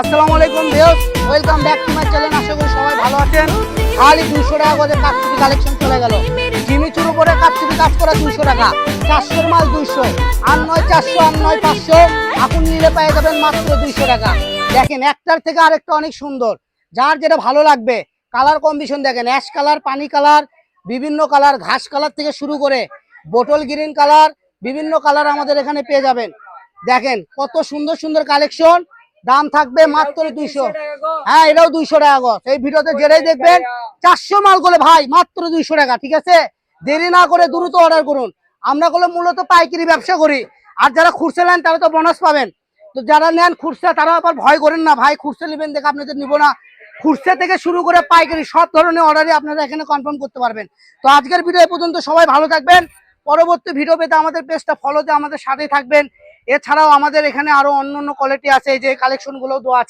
আসসালামু আলাইকুম viewers, welcome back to my channel, আশা করি সবাই ভালো আছেন। খালি দুশো টাকা করে কাপচুপি কালেকশন চলে গেল। জিমি জিমিচুর উপরে কাপচুপি কাজ করা দুশো টাকা, চারশোর মাল দুইশো, আর নয় চারশো, আর নয় পাঁচশো, আপনি নিলে পেয়ে যাবেন মাত্র দুইশো টাকা। দেখেন, একটার থেকে আরেকটা অনেক সুন্দর। যার যেটা ভালো লাগবে কালার কম্বিশন দেখেন অ্যাশ কালার পানি কালার বিভিন্ন কালার ঘাস কালার থেকে শুরু করে বোটল গ্রিন কালার বিভিন্ন কালার আমাদের এখানে পেয়ে যাবেন। দেখেন, কত সুন্দর সুন্দর কালেকশন দাম থাকবে মাত্র দুইশো। হ্যাঁ এটাও দুইশো টাকা গছ এই ভিডিওতে যেটাই দেখবেন চারশো মাল করে ভাই মাত্র দুইশো টাকা ঠিক আছে? দেরি না করে দ্রুত অর্ডার করুন। আমরা গুলো মূলত পাইকারি ব্যবসা করি। আর যারা খুরসে নেন তারা তো বোনাস পাবেন। তো যারা নেন খুরসা তারা আবার ভয় করেন না ভাই খুরসে নেবেন দেখে আপনাদের নিবো না। খুরসে থেকে শুরু করে পাইকারি সব ধরনের অর্ডারই আপনারা এখানে কনফার্ম করতে পারবেন। তো আজকের ভিডিও পর্যন্ত সবাই ভালো থাকবেন। পরবর্তী ভিডিও পেতে আমাদের পেজটা ফলোতে আমাদের সাথেই থাকবেন। এছাড়াও আমাদের এখানে আরও অন্য অন্য কোয়ালিটি আছে এই যে কালেকশনগুলো দেওয়া আছে।